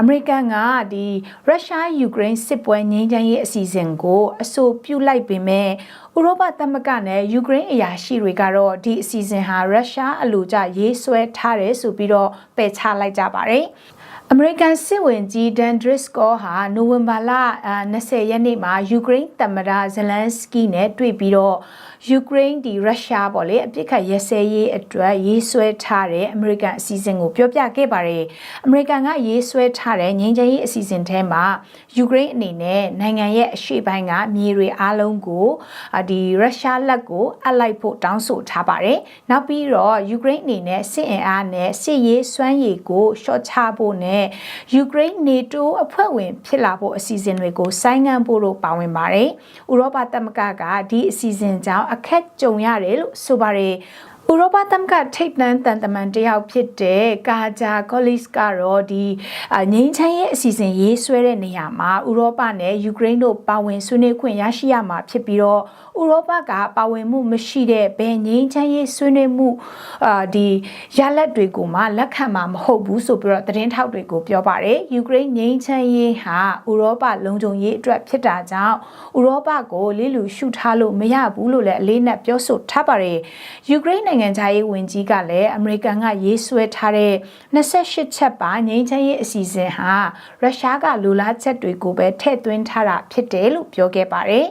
အမေရိကန်ကဒီရုရှားယူကရိန်းစစ်ပွဲငြိမ်းချမ်းရေးအစီအစဉ်ကိုအဆိုပြုလိုက်ပေမဲ့ဥရောပသမဂ္ဂနဲ့ယူကရိန်းအရာရှိတွေကတော့ဒီအစီအစဉ်ဟာရုရှားအလိုကျရေးဆွဲထားတယ်ဆိုပြီးတော့ပယ်ချလိုက်ကြပါတယ်။အမေရိကန်စစ်ဝင်ကြီးဒန်ဒရစ်ကောဟာနိုဝင်ဘာလအာ20ရက်နေ့မှာယူကရိန်းသမ္မတဇလန်စကီနဲ့တွေ့ပြီးတော့ယူကရိန်းဒီရုရှားပေါ့လေအပြစ်ခတ်ရစဲရေးအတွက်ရေးဆွဲထားတဲ့အမေရိကန်အစီအစဉ်ကိုပြောပြခဲ့ပါတယ်။အမေရိကန်ကရေးဆွဲထားတဲ့ငြိမ်းချမ်းရေးအစီအစဉ်ထဲမှာယူကရိန်းအနေနဲ့နိုင်ငံရဲ့အရှေ့ပိုင်းကမြေတွေအားလုံးကိုအာဒီရုရှားလက်ကိုအပ်လိုက်ဖို့တောင်းဆိုထားပါတယ်။နောက်ပြီးတော့ယူကရိန်းအနေနဲ့စစ်အင်အားနဲ့စစ်ရေးစွမ်းရည်ကိုရှော့ချဖို့နဲ့ယူကရိန်း NATO အဖွဲ့ဝင်ဖြစ်လာဖို့အစီအစဉ်တွေကိုဆိုင်းငံ့ဖို့တို့ပါဝင်ပါတယ်။ဥရောပသမဂ္ဂကဒီအစီအစဉ်ကြောင့်အခက်ကြုံရတယ်လို့ဆိုပါတယ်။ ဥရောပသမဂ္ဂထိပ်တန်းတန်တမန်တယောက်ဖြစ်တဲ့ကာဂျာကောလစ်ကတော့ဒီအာငိမ့်ချမ်းရဲ့အစီအစဉ်ရေးဆွဲတဲ့နေရာမှာဥရောပနဲ့ယူကရိန်းတို့ပါဝင်ဆွေးနွေးခွင့်ရရှိရမှာဖြစ်ပြီးတော့ဥရောပကပါဝင်မှုမရှိတဲ့ဘယ်ငိမ့်ချမ်းရေးဆွေးနွေးမှုအာဒီရလက်တွေကိုမှလက်ခံမှာမဟုတ်ဘူးဆိုပြီးတော့သတင်းထောက်တွေကိုပြောပါတယ်ယူကရိန်းငိမ့်ချမ်းရေးဟာဥရောပလုံခြုံရေးအတွက်ဖြစ်တာကြောင့်ဥရောပကိုလေးလူရှုထားလို့မရဘူးလို့လည်းအလေးနက်ပြောဆိုထားပါတယ်ယူကရိန်းနိုင်ငံခြားရေးဝန်ကြီးကလည်းအမေရိကန်ကရေးဆွဲထားတဲ့28ချက်ပါငြိမ်းချမ်းရေးအစီအစဉ်ဟာရုရှားကလူလားချက်တွေကိုပဲထည့်သွင်းထားတာဖြစ်တယ်လို့ပြောခဲ့ပါတယ်